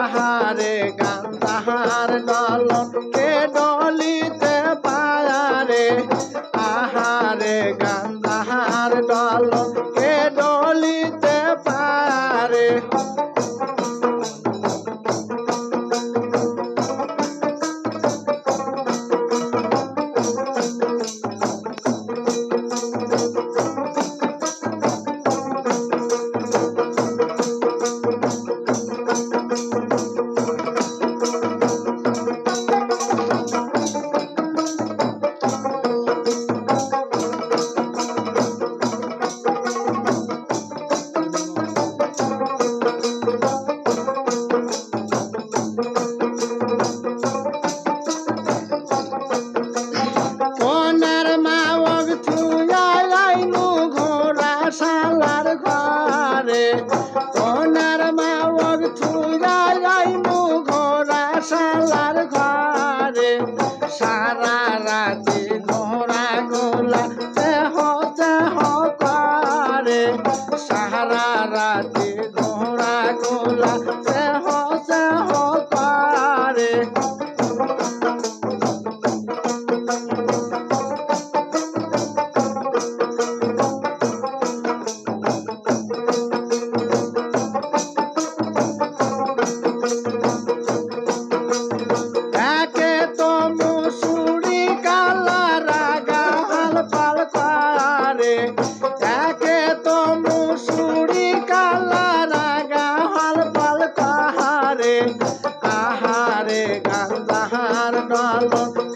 তাহারে গান তাহার দলকে ডলিতে পায়ারে। আহারে গান তাহার দলকে ডলিতে পায়ারে। साथ Carnaval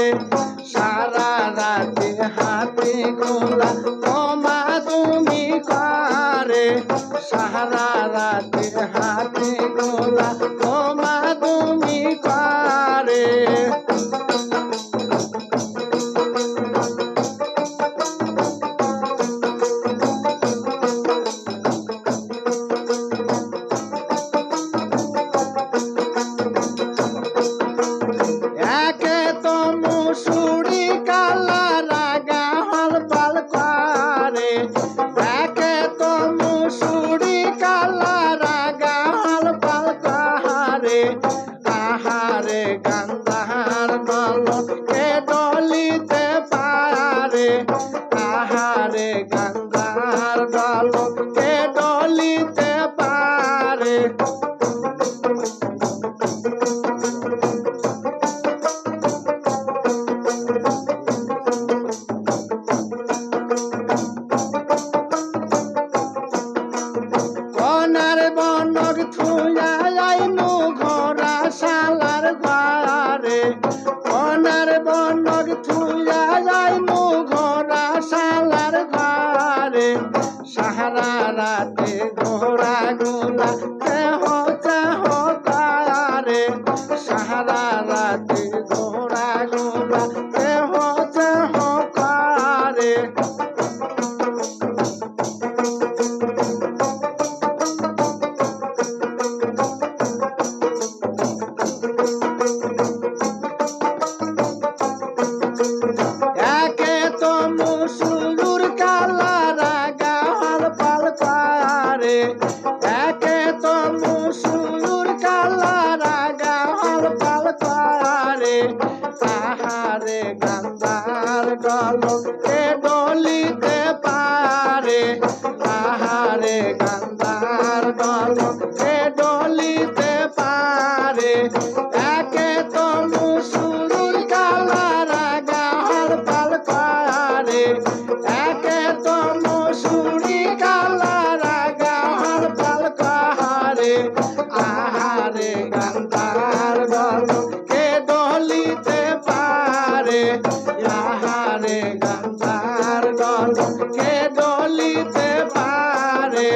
করে সারা রাতে হাতে খোলা। তোমা তুমি পারে, সারা রাতে হাতে খোলা। তোমা তুমি পারে। রাতে ঘোরা গোলা দেহ চাহ তারে সারা রাতে ঘোরা গোলা দেহ চাহ তারে Thank পাহাড়ে গান্ধার গলকে বুকে ডলিতে পারে?